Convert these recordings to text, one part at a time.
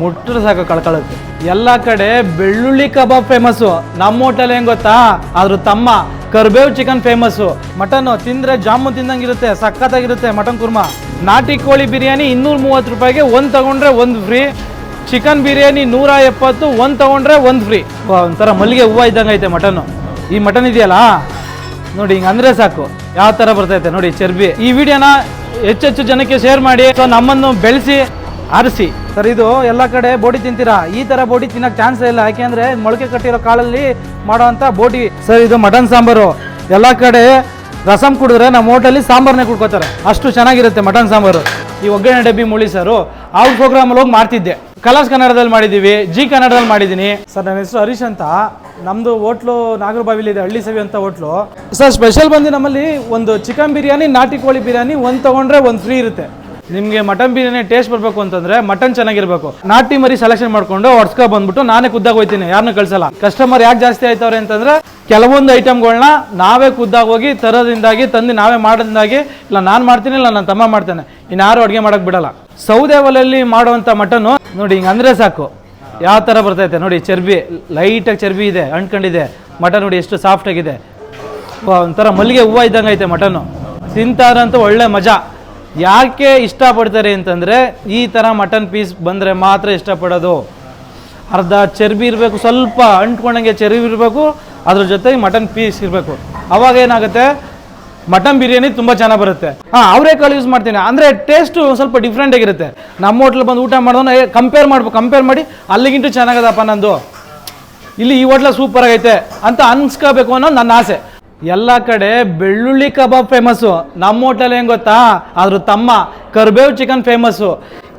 ಮುಟ್ಟರು ಸಾಕು ಕಳ್ಕೊಳ್ಳುತ್ತೆ ಎಲ್ಲ ಕಡೆ ಬೆಳ್ಳುಳ್ಳಿ ಕಬಾಬ್ ಫೇಮಸ್ಸು ನಮ್ಮ ಹೋಟೆಲ್ ಹೆಂಗ್ ಗೊತ್ತಾ? ಆದ್ರೂ ತಮ್ಮ ಕರ್ಬೇವ್ ಚಿಕನ್ ಫೇಮಸ್ಸು ಮಟನ್ ತಿಂದ್ರೆ ಜಾಮೂನ್ ತಿಂದಂಗಿರುತ್ತೆ, ಸಖತ್ತಾಗಿರುತ್ತೆ ಮಟನ್ ಕುರ್ಮಾ. ನಾಟಿ ಕೋಳಿ ಬಿರಿಯಾನಿ ಇನ್ನೂರ ಮೂವತ್ತು ರೂಪಾಯಿಗೆ ಒಂದು ತಗೊಂಡ್ರೆ ಒಂದು ಫ್ರೀ ಚಿಕನ್ ಬಿರಿಯಾನಿ ನೂರ ಎಪ್ಪತ್ತು, ಒಂದು ತಗೊಂಡ್ರೆ ಒಂದು ಫ್ರೀ ಒಂಥರ ಮಲ್ಲಿಗೆ ಹೂವು ಇದ್ದಂಗೆ ಐತೆ ಮಟನ್ನು. ಈ ಮಟನ್ ಇದೆಯಲ್ಲ? ನೋಡಿ, ಹಿಂಗೆ ಅಂದರೆ ಸಾಕು. ಯಾವ ಥರ ಬರ್ತೈತೆ ನೋಡಿ, ಚರ್ಬಿ. ಈ ವಿಡಿಯೋನ ಹೆಚ್ಚೆಚ್ಚು ಜನಕ್ಕೆ ಶೇರ್ ಮಾಡಿ. ಸೊ ನಮ್ಮನ್ನು ಬೆಳೆಸಿ. ಆರಿಸಿ. ಸರ್, ಇದು ಎಲ್ಲ ಕಡೆ ಬೋಡಿ ತಿಂತೀರಾ? ಈ ತರ ಬೋಡಿ ತಿನ್ನಕ್ ಚಾನ್ಸ್ ಇಲ್ಲ. ಯಾಕೆಂದ್ರೆ ಮೊಳಕೆ ಕಟ್ಟಿರೋ ಕಾಳಲ್ಲಿ ಮಾಡುವಂತ ಬೋಡಿ. ಸರ್, ಇದು ಮಟನ್ ಸಾಂಬಾರು. ಎಲ್ಲ ಕಡೆ ರಸಂ ಕುಡಿದ್ರೆ ನಮ್ಮ ಹೋಟೆಲ್ ಸಾಂಬಾರ್ನೇ ಕುಡ್ಕೋತಾರೆ. ಅಷ್ಟು ಚೆನ್ನಾಗಿರುತ್ತೆ ಮಟನ್ ಸಾಂಬಾರು. ಈ ಒಗ್ಗರಣೆ ಡಬ್ಬಿ ಮುಳಿ ಸರು. ಪ್ರೋಗ್ರಾಮ್ ಪ್ರೋಗ್ರಾಮಲ್ಲಿ ಹೋಗಿ ಮಾಡ್ತಿದ್ದೆ ಕಲರ್ಸ್ ಕನ್ನಡದಲ್ಲಿ ಮಾಡಿದ್ದೀವಿ ಜಿ ಕನ್ನಡದಲ್ಲಿ ಮಾಡಿದ್ದೀನಿ ಸರ್, ನನ್ನ ಹೆಸರು ಹರೀಶ್ ಅಂತ. ನಮ್ಮದು ಹೋಟ್ಲು ನಾಗರಬಾವಿಲಿ ಇದೆ, ಹಳ್ಳಿ ಸವಿ ಅಂತ ಹೋಟ್ಲು. ಸರ್ ಸ್ಪೆಷಲ್ ಬಂದು ನಮ್ಮಲ್ಲಿ ಒಂದು ಚಿಕನ್ ಬಿರಿಯಾನಿ, ನಾಟಿ ಕೋಳಿ ಬಿರಿಯಾನಿ, ಒಂದು ತಗೊಂಡ್ರೆ ಒಂದು ಫ್ರೀ ಇರುತ್ತೆ. ನಿಮಗೆ ಮಟನ್ ಬಿರಿಯಾನಿ ಟೇಸ್ಟ್ ಬರಬೇಕು ಅಂತಂದ್ರೆ ಮಟನ್ ಚೆನ್ನಾಗಿರ್ಬೇಕು. ನಾಟಿ ಮರಿ ಸೆಲೆಕ್ಷನ್ ಮಾಡ್ಕೊಂಡು ಹೊಡ್ಸ್ಕೊ ಬಂದ್ಬಿಟ್ಟು ನಾನೇ ಖುದ್ದಾಗಿ ಹೋಗ್ತೀನಿ ಯಾರನ್ನೂ ಕಳ್ಸಲ್ಲ. ಕಸ್ಟಮರ್ ಯಾಕೆ ಜಾಸ್ತಿ ಆಯ್ತವ್ರೆ ಅಂತಂದ್ರೆ ಕೆಲವೊಂದು ಐಟಮ್ಗಳನ್ನ ನಾವೇ ಖುದ್ದಾಗಿ ಹೋಗಿ ತರೋದ್ರಿಂದಾಗಿ ತಂದು ನಾವೇ ಮಾಡೋದ್ರಿಂದಾಗಿ ಇಲ್ಲ ನಾನು ಮಾಡ್ತೀನಿ ಇಲ್ಲ ನನ್ನ ತಮ್ಮ ಮಾಡ್ತೇನೆ. ಇನ್ಯಾರು ಅಡುಗೆ ಮಾಡೋಕೆ ಬಿಡಲ್ಲ. ಸೌದೆ ಒಲೆಯಲ್ಲಿ ಮಾಡುವಂಥ ಮಟನ್ನು ನೋಡಿ ಹಿಂಗೆ ಅಂದರೆ ಸಾಕು. ಯಾವ ಥರ ಬರ್ತೈತೆ ನೋಡಿ ಚರ್ಬಿ ಲೈಟಾಗಿ ಚರ್ಬಿ ಇದೆ ಅಂಟ್ಕೊಂಡಿದೆ. ಮಟನ್ ನೋಡಿ ಎಷ್ಟು ಸಾಫ್ಟ್ ಆಗಿದೆ. ವಾ, ಒಂಥರ ಮಲ್ಲಿಗೆ ಹೂವು ಇದ್ದಂಗೆ ಐತೆ ಮಟನ್ನು. ತಿಂತಾರಂತೂ ಒಳ್ಳೆ ಮಜಾ. ಯಾಕೆ ಇಷ್ಟಪಡ್ತಾರೆ ಅಂತಂದರೆ ಈ ಥರ ಮಟನ್ ಪೀಸ್ ಬಂದರೆ ಮಾತ್ರ ಇಷ್ಟಪಡೋದು. ಅರ್ಧ ಚರ್ಬಿ ಇರಬೇಕು, ಸ್ವಲ್ಪ ಅಂಟ್ಕೊಂಡಂಗೆ ಚರ್ಬಿ ಇರಬೇಕು, ಅದ್ರ ಜೊತೆಗೆ ಮಟನ್ ಪೀಸ್ ಇರಬೇಕು. ಅವಾಗ ಏನಾಗುತ್ತೆ? ಮಟನ್ ಬಿರಿಯಾನಿ ತುಂಬ ಚೆನ್ನಾಗಿ ಬರುತ್ತೆ. ಹಾಂ ಅವರೇಕಾಳು ಯೂಸ್ ಮಾಡ್ತೀನಿ. ಅಂದರೆ ಟೇಸ್ಟು ಸ್ವಲ್ಪ ಡಿಫ್ರೆಂಟ್ ಆಗಿರುತ್ತೆ. ನಮ್ಮ ಹೋಟ್ಲ್ ಬಂದು ಊಟ ಮಾಡೋದನ್ನ ಕಂಪೇರ್ ಮಾಡ್ಬೇಕು ಕಂಪೇರ್ ಮಾಡಿ ಅಲ್ಲಿಗಿಂಟು ಚೆನ್ನಾಗದಪ್ಪ ನಂದು. ಇಲ್ಲಿ ಈ ಹೋಟ್ಲ ಸೂಪರ್ ಆಗೈತೆ ಅಂತ ಅನ್ಸ್ಕೋಬೇಕು ಅನ್ನೋದು ನನ್ನ ಆಸೆ. ಎಲ್ಲ ಕಡೆ ಬೆಳ್ಳುಳ್ಳಿ ಕಬಾಬ್ ಫೇಮಸ್ಸು ನಮ್ಮ ಹೋಟೆಲ್ ಏನು ಗೊತ್ತಾ? ಆದರೂ ತಮ್ಮ, ಕರ್ಬೇವ್ ಚಿಕನ್ ಫೇಮಸ್ಸು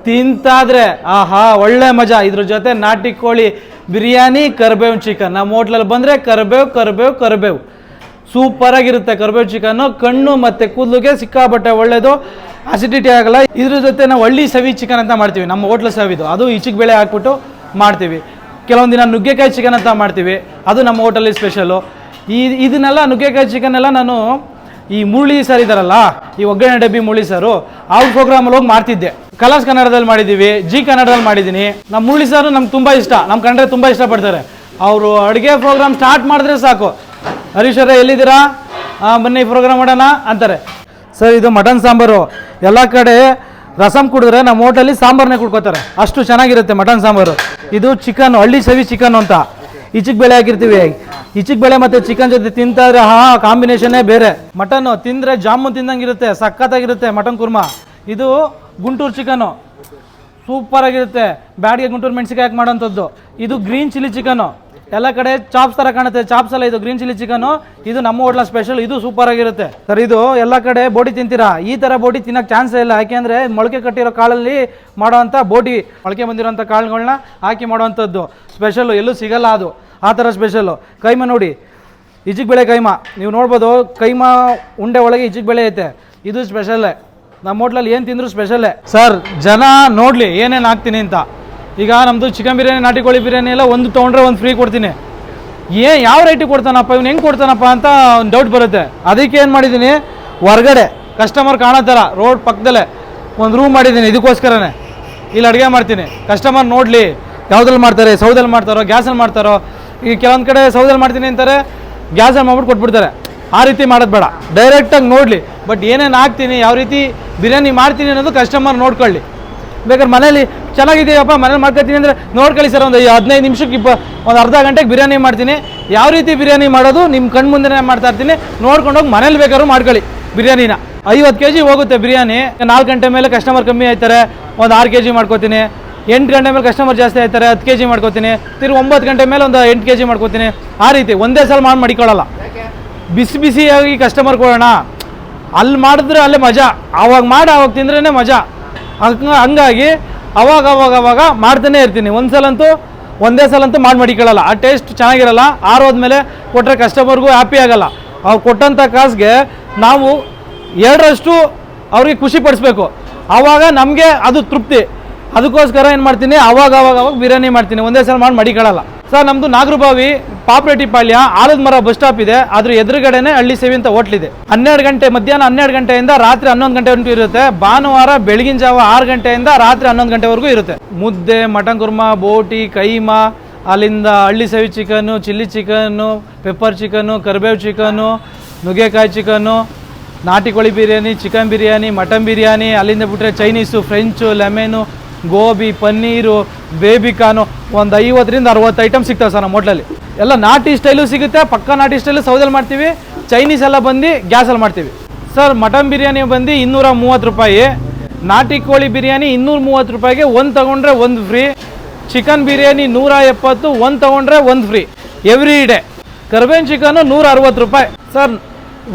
ತಿಂತಾದರೆ, ಆಹಾ, ಒಳ್ಳೆ ಮಜಾ. ಇದ್ರ ಜೊತೆ ನಾಟಿ ಕೋಳಿ, ಬಿರಿಯಾನಿ, ಕರ್ಬೇವ್ ಚಿಕನ್ ನಮ್ಮ ಹೋಟ್ಲಲ್ಲಿ ಬಂದರೆ ಕರ್ಬೇವ್ ಕರ್ಬೇವ್ ಕರ್ಬೇವ್. ಸೂಪರಾಗಿರುತ್ತೆ ಕರ್ಬೇವ್ ಚಿಕನ್ನು ಕಣ್ಣು ಮತ್ತು ಕೂದಲಿಗೆ ಸಿಕ್ಕಾಬಟ್ಟೆ ಒಳ್ಳೆಯದು ಅಸಿಡಿಟಿ ಆಗಲ್ಲ. ಇದ್ರ ಜೊತೆ ನಾವು ಹಳ್ಳಿ ಸವಿ ಚಿಕನ್ ಅಂತ ಮಾಡ್ತೀವಿ. ನಮ್ಮ ಹೋಟ್ಲ ಸವಿದು. ಅದು ಈಚಿಗೆ ಬೆಳೆ ಹಾಕ್ಬಿಟ್ಟು ಮಾಡ್ತೀವಿ. ಕೆಲವೊಂದು ದಿನ ನುಗ್ಗೆಕಾಯಿ ಚಿಕನ್ ಅಂತ ಮಾಡ್ತೀವಿ. ಅದು ನಮ್ಮ ಹೋಟೆಲಲ್ಲಿ ಸ್ಪೆಷಲು ಈ ಇದನ್ನೆಲ್ಲ ನುಗ್ಗೆಕಾಯಿ ಚಿಕನ್ ಎಲ್ಲ ನಾನು ಈ ಮುರಳಿ ಸರ್ ಇದಾರಲ್ಲ, ಈ ಒಗ್ಗರಣೆ ಡಬ್ಬಿ ಮುರಳಿ ಸರು, ಅವ್ರ ಪ್ರೋಗ್ರಾಮಲ್ಲಿ ಹೋಗಿ ಮಾಡ್ತಿದ್ದೆ. ಕಲರ್ಸ್ ಕನ್ನಡದಲ್ಲಿ ಮಾಡಿದ್ದೀವಿ ಜಿ ಕನ್ನಡದಲ್ಲಿ ಮಾಡಿದ್ದೀನಿ ನಮ್ಮ ಮುರಳಿ ಸರ್ ನಮ್ಗೆ ತುಂಬ ಇಷ್ಟ ನಮ್ಮ ಕಂಡ್ರೆ ತುಂಬ ಇಷ್ಟಪಡ್ತಾರೆ. ಅವರು ಅಡುಗೆ ಪ್ರೋಗ್ರಾಮ್ ಸ್ಟಾರ್ಟ್ ಮಾಡಿದ್ರೆ ಸಾಕು. ಹರೀಶ್ ಅವರೇ, ಎಲ್ಲಿದ್ದೀರಾ? ಬನ್ನಿ ಪ್ರೋಗ್ರಾಮ್ ಮಾಡೋಣ ಅಂತಾರೆ. ಸರ್, ಇದು ಮಟನ್ ಸಾಂಬಾರು. ಎಲ್ಲ ಕಡೆ ರಸಂ ಕುಡಿದ್ರೆ ನಮ್ಮ ಹೋಟೆಲಲ್ಲಿ ಸಾಂಬಾರನ್ನೇ ಕುಡ್ಕೋತಾರೆ. ಅಷ್ಟು ಚೆನ್ನಾಗಿರುತ್ತೆ ಮಟನ್ ಸಾಂಬಾರು. ಇದು ಚಿಕನ್, ಹಳ್ಳಿ ಸವಿ ಚಿಕನ್ ಅಂತ. ಈಚಿಗೆ ಬೆಳೆ ಹಾಕಿರ್ತೀವಿ. ಈಚಿಗೆ ಬೆಳೆ ಮತ್ತೆ ಚಿಕನ್ ಜೊತೆ ತಿಂತಾದ್ರೆ, ಹಾ ಕಾಂಬಿನೇಷನ್ನೇ ಬೇರೆ. ಮಟನ್ ತಿಂದರೆ ಜಾಮೂನ್ ತಿಂದಂಗಿರುತ್ತೆ, ಸಖತ್ತಾಗಿರುತ್ತೆ ಮಟನ್ ಕುರ್ಮಾ. ಇದು ಗುಂಟೂರು ಚಿಕನು ಸೂಪರ್ ಆಗಿರುತ್ತೆ. ಬ್ಯಾಡಿಗೆ ಗುಂಟೂರು ಮೆಣಸಿಕಾಯಿ ಹಾಕಿ ಮಾಡೋಂಥದ್ದು ಇದು ಗ್ರೀನ್ ಚಿಲ್ಲಿ ಚಿಕನು ಎಲ್ಲ ಕಡೆ ಚಾಪ್ಸ್ ಥರ ಕಾಣುತ್ತೆ. ಚಾಪ್ಸ್ ಅಲ್ಲ, ಇದು ಗ್ರೀನ್ ಚಿಲ್ಲಿ ಚಿಕನು ಇದು ನಮ್ಮ ಹೋಟ್ಲ ಸ್ಪೆಷಲ್ ಇದು ಸೂಪರ್ ಆಗಿರುತ್ತೆ. ಸರ್, ಇದು ಎಲ್ಲ ಕಡೆ ಬೋಟಿ ತಿಂತೀರಾ? ಈ ಥರ ಬೋಟಿ ತಿನ್ನೋಕೆ ಚಾನ್ಸೇ ಇಲ್ಲ. ಯಾಕೆಂದರೆ ಮೊಳಕೆ ಕಟ್ಟಿರೋ ಕಾಳಲ್ಲಿ ಮಾಡೋವಂಥ ಬೋಟಿ, ಮೊಳಕೆ ಬಂದಿರೋಂಥ ಕಾಳುಗಳನ್ನ ಹಾಕಿ ಮಾಡೋವಂಥದ್ದು. ಸ್ಪೆಷಲ್ ಎಲ್ಲೂ ಸಿಗಲ್ಲ ಅದು. ಆ ಥರ ಸ್ಪೆಷಲ್ಲು ಕೈಮ ನೋಡಿ ಇಜಿಗೆ ಬೆಳೆ ಕೈಮ. ನೀವು ನೋಡ್ಬೋದು, ಕೈಮಾ ಉಂಡೆ ಒಳಗೆ ಇಜಿಗೆ ಬೆಳೆ ಐತೆ. ಇದು ಸ್ಪೆಷಲ್ಲೇ ನಮ್ಮ ಹೋಟ್ಲಲ್ಲಿ ಏನು ತಿಂದರೂ ಸ್ಪೆಷಲ್ಲೇ ಸರ್, ಜನ ನೋಡಲಿ ಏನೇನು ಹಾಕ್ತೀನಿ ಅಂತ. ಈಗ ನಮ್ಮದು ಚಿಕನ್ ಬಿರಿಯಾನಿ, ನಾಟಿ ಕೋಳಿ ಬಿರಿಯಾನಿ ಎಲ್ಲ ಒಂದು ತೊಗೊಂಡ್ರೆ ಒಂದು ಫ್ರೀ ಕೊಡ್ತೀನಿ. ಏ, ಯಾವ ರೈಟಿಗೆ ಕೊಡ್ತಾನಪ್ಪ? ಇವ್ನು ಹೆಂಗೆ ಕೊಡ್ತಾನಪ್ಪ ಅಂತ ಒಂದು ಡೌಟ್ ಬರುತ್ತೆ. ಅದಕ್ಕೆ ಏನು ಮಾಡಿದ್ದೀನಿ ಹೊರಗಡೆ ಕಸ್ಟಮರ್ ಕಾಣೋ ಥರ ರೋಡ್ ಪಕ್ಕದಲ್ಲೇ ಒಂದು ರೂಮ್ ಮಾಡಿದ್ದೀನಿ ಇದಕ್ಕೋಸ್ಕರನೇ. ಇಲ್ಲಿ ಅಡುಗೆ ಮಾಡ್ತೀನಿ. ಕಸ್ಟಮರ್ ನೋಡಲಿ, ಯಾವುದ್ರಲ್ಲಿ ಮಾಡ್ತಾರೆ ಸೌದಲ್ಲಿ ಮಾಡ್ತಾರೋ, ಗ್ಯಾಸಲ್ಲಿ ಮಾಡ್ತಾರೋ ಈಗ ಕೆಲವೊಂದು ಕಡೆ ಸೌದಲ್ಲಿ ಮಾಡ್ತೀನಿ ಅಂತಾರೆ ಗ್ಯಾಸಲ್ಲಿ ಮಾಡ್ಬಿಟ್ಟು ಕೊಟ್ಬಿಡ್ತಾರೆ. ಆ ರೀತಿ ಮಾಡೋದು ಬೇಡ. ಡೈರೆಕ್ಟಾಗಿ ನೋಡಲಿ. ಬಟ್ ಏನೇನು ಹಾಕ್ತೀನಿ, ಯಾವ ರೀತಿ ಬಿರಿಯಾನಿ ಮಾಡ್ತೀನಿ ಅನ್ನೋದು ಕಸ್ಟಮರ್ ನೋಡ್ಕೊಳ್ಳಿ. ಬೇಕಾದ್ರೆ ಮನೇಲಿ ಚೆನ್ನಾಗಿದೆಯಪ್ಪ, ಮನೇಲಿ ಮಾಡ್ಕೊತೀನಿ ಅಂದರೆ ನೋಡ್ಕೊಳ್ಳಿ ಸರ್, ಒಂದು ಹದಿನೈದು ನಿಮಿಷಕ್ಕೆ ಇಪ್ಪ, ಒಂದು ಅರ್ಧ ಗಂಟೆಗೆ ಬಿರಿಯಾನಿ ಮಾಡ್ತೀನಿ. ಯಾವ ರೀತಿ ಬಿರಿಯಾನಿ ಮಾಡೋದು ನಿಮ್ಮ ಕಣ್ಣು ಮುಂದೆನೇ ಮಾಡ್ತಾ ಇರ್ತೀನಿ. ನೋಡ್ಕೊಂಡೋಗಿ ಮನೇಲಿ ಬೇಕಾದ್ರೂ ಮಾಡ್ಕೊಳ್ಳಿ ಬಿರಿಯಾನಿನ. ಐವತ್ತು ಕೆ ಜಿ ಹೋಗುತ್ತೆ ಬಿರಿಯಾನಿ. ನಾಲ್ಕು ಗಂಟೆ ಮೇಲೆ ಕಸ್ಟಮರ್ ಕಮ್ಮಿ ಆಯ್ತಾರೆ. ಒಂದು ಆರು ಕೆ ಜಿ ಮಾಡ್ಕೋತೀನಿ. ಎಂಟು ಗಂಟೆ ಮೇಲೆ ಕಸ್ಟಮರ್ ಜಾಸ್ತಿ ಆಯ್ತಾರೆ, ಹತ್ತು ಕೆ ಜಿ ಮಾಡ್ಕೋತೀನಿ. ತಿರ್ಗಿ ಒಂಬತ್ತು ಗಂಟೆ ಮೇಲೆ ಒಂದು ಎಂಟು ಕೆ ಜಿ ಮಾಡ್ಕೋತೀನಿ. ಆ ರೀತಿ ಒಂದೇ ಸಲ ಮಾಡಿ ಮಡಿಕೊಳ್ಳಲ್ಲ. ಬಿಸಿ ಬಿಸಿಯಾಗಿ ಕಸ್ಟಮರ್ ಕೊಡೋಣ ಅಲ್ಲಿ ಮಾಡಿದ್ರೆ ಅಲ್ಲೇ ಮಜಾ. ಆವಾಗ ಮಾಡಿ ಅವಾಗ ತಿಂದ್ರೇ ಮಜಾ. ಹಂಗ, ಹಂಗಾಗಿ ಅವಾಗ ಅವಾಗ ಅವಾಗ ಮಾಡ್ತಾನೆ ಇರ್ತೀನಿ. ಒಂದು ಸಲಂತೂ ಒಂದೇ ಸಲ ಅಂತೂ ಮಾಡಿ ಮಡಿಕೊಳ್ಳಲ್ಲ. ಆ ಟೇಸ್ಟ್ ಚೆನ್ನಾಗಿರಲ್ಲ. ಆರೋದ್ಮೇಲೆ ಕೊಟ್ಟರೆ ಕಸ್ಟಮರ್ಗೂ ಹ್ಯಾಪಿ ಆಗಲ್ಲ. ಅವ್ರು ಕೊಟ್ಟಂಥ ಕಾಸ್ಗೆ ನಾವು ಎರಡರಷ್ಟು ಅವ್ರಿಗೆ ಖುಷಿ ಪಡಿಸ್ಬೇಕು. ಆವಾಗ ನಮಗೆ ಅದು ತೃಪ್ತಿ. ಅದಕ್ಕೋಸ್ಕರ ಏನು ಮಾಡ್ತೀನಿ? ಅವಾಗ ಅವಾಗ ಅವಾಗ ಬಿರಿಯಾನಿ ಮಾಡ್ತೀನಿ. ಒಂದೇ ಸಲ ಮಾಡಿ ಮಡಿಕೊಳ್ಳಲ್ಲ ಸರ್, ನಮ್ದು ನಾಗರಬಾವಿ ಪಾಪ್ರೆಟ್ಟಿ ಪಾಳ್ಯ, ಆಲದ ಮರ ಬಸ್ ಸ್ಟಾಪ್ ಇದೆ. ಅದ್ರ ಎದುರುಗಡೆನೆ ಹಳ್ಳಿ ಸೇವಿ ಅಂತ ಹೋಟ್ಲಿದೆ ಹನ್ನೆರಡು ಗಂಟೆ ಮಧ್ಯಾಹ್ನ ಹನ್ನೆರಡು ಗಂಟೆಯಿಂದ ರಾತ್ರಿ ಹನ್ನೊಂದು ಗಂಟೆವರೆಗೂ ಇರುತ್ತೆ. ಭಾನುವಾರ ಬೆಳಗಿನ ಜಾವ ಆರು ಗಂಟೆಯಿಂದ ರಾತ್ರಿ ಹನ್ನೊಂದು ಗಂಟೆವರೆಗೂ ಇರುತ್ತೆ. ಮುದ್ದೆ, ಮಟನ್ ಕುರ್ಮಾ, ಬೋಟಿ, ಕೈಮಾ, ಅಲ್ಲಿಂದ ಹಳ್ಳಿ ಸೇವಿ chicken, chilli chicken pepper chicken ಕರಿಬೇವು ಚಿಕನ್ನು ನುಗ್ಗೆಕಾಯಿ ಚಿಕನ್ನು ನಾಟಿ ಕೋಳಿ ಬಿರಿಯಾನಿ ಚಿಕನ್ ಬಿರಿಯಾನಿ, ಮಟನ್ ಬಿರಿಯಾನಿ, ಅಲ್ಲಿಂದ ಬಿಟ್ಟರೆ Chinese French lemon gobi, paneer baby corn ಒಂದು ಐವತ್ತರಿಂದ ಅರವತ್ತು ಐಟಮ್ ಸಿಗ್ತವೆ ಸರ್ ನಮ್ಮ ಹೋಟ್ಲಲ್ಲಿ. ಎಲ್ಲ ನಾಟಿ ಸ್ಟೈಲು ಸಿಗುತ್ತೆ, ಪಕ್ಕ ನಾಟಿ ಸ್ಟೈಲು ಸೌದಲ್ಲಿ ಮಾಡ್ತೀವಿ ಚೈನೀಸ್ ಎಲ್ಲ ಬಂದು ಗ್ಯಾಸಲ್ಲಿ ಮಾಡ್ತೀವಿ. ಸರ್ ಮಟನ್ ಬಿರಿಯಾನಿ ಬಂದು ಇನ್ನೂರ ಮೂವತ್ತು ರೂಪಾಯಿ, ನಾಟಿ ಕೋಳಿ ಬಿರಿಯಾನಿ ಇನ್ನೂರ ಮೂವತ್ತು ರೂಪಾಯಿಗೆ ಒಂದು ತೊಗೊಂಡ್ರೆ ಒಂದು ಫ್ರೀ ಚಿಕನ್ ಬಿರಿಯಾನಿ ನೂರ ಎಪ್ಪತ್ತು, ಒಂದು ತೊಗೊಂಡ್ರೆ ಒಂದು ಫ್ರೀ ಎವ್ರಿ ಡೇ ಕರ್ಬೇನ್ ಚಿಕನು ನೂರ ಅರವತ್ತು ರೂಪಾಯಿ. ಸರ್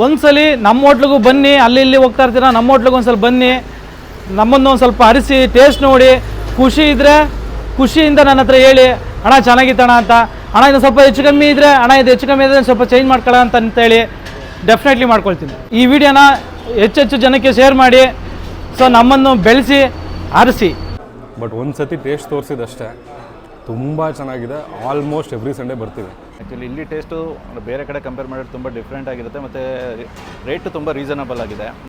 ಒಂದ್ಸಲಿ ನಮ್ಮ ಹೋಟ್ಲಿಗೂ ಬನ್ನಿ, ಅಲ್ಲಿ ಇಲ್ಲಿ ಹೋಗ್ತಾ ಇರ್ತೀರ, ನಮ್ಮ ಹೋಟ್ಲಿಗೆ ಒಂದ್ಸಲ ಬನ್ನಿ. ನಮ್ಮನ್ನು ಒಂದು ಸ್ವಲ್ಪ ಅರಿಸಿ ಟೇಸ್ಟ್ ನೋಡಿ ಖುಷಿ ಇದ್ದರೆ ಖುಷಿಯಿಂದ ನನ್ನ ಹತ್ರ ಹೇಳಿ ಹಣ ಚೆನ್ನಾಗಿತ್ತಣ ಅಂತ. ಹಣ ಇದು ಸ್ವಲ್ಪ ಹೆಚ್ಚು ಕಮ್ಮಿ ಇದ್ದರೆ ಹಣ ಇದು ಹೆಚ್ಚು ಕಮ್ಮಿ ಇದ್ದರೆ ಸ್ವಲ್ಪ ಚೇಂಜ್ ಮಾಡ್ಕೊಳ್ಳ ಅಂತ ಅಂತೇಳಿ ಡೆಫಿನೆಟ್ಲಿ ಮಾಡ್ಕೊಳ್ತೀನಿ. ಈ ವಿಡಿಯೋನ ಹೆಚ್ಚೆಚ್ಚು ಜನಕ್ಕೆ ಶೇರ್ ಮಾಡಿ ಸೊ ನಮ್ಮನ್ನು ಬೆಳೆಸಿ ಆರಿಸಿ ಬಟ್ ಒಂದು ಸತಿ ಟೇಸ್ಟ್ ತೋರಿಸಿದಷ್ಟೇ ತುಂಬ ಚೆನ್ನಾಗಿದೆ. ಆಲ್ಮೋಸ್ಟ್ ಎವ್ರಿ ಸಂಡೇ ಬರ್ತೀವಿ. ಆ್ಯಕ್ಚುಲಿ ಇಲ್ಲಿ ಟೇಸ್ಟು ಬೇರೆ ಕಡೆ ಕಂಪೇರ್ ಮಾಡಿದ್ರೆ ತುಂಬ ಡಿಫ್ರೆಂಟ್ ಆಗಿರುತ್ತೆ ಮತ್ತು ರೇಟು ತುಂಬ ರೀಸನಬಲ್ ಆಗಿದೆ.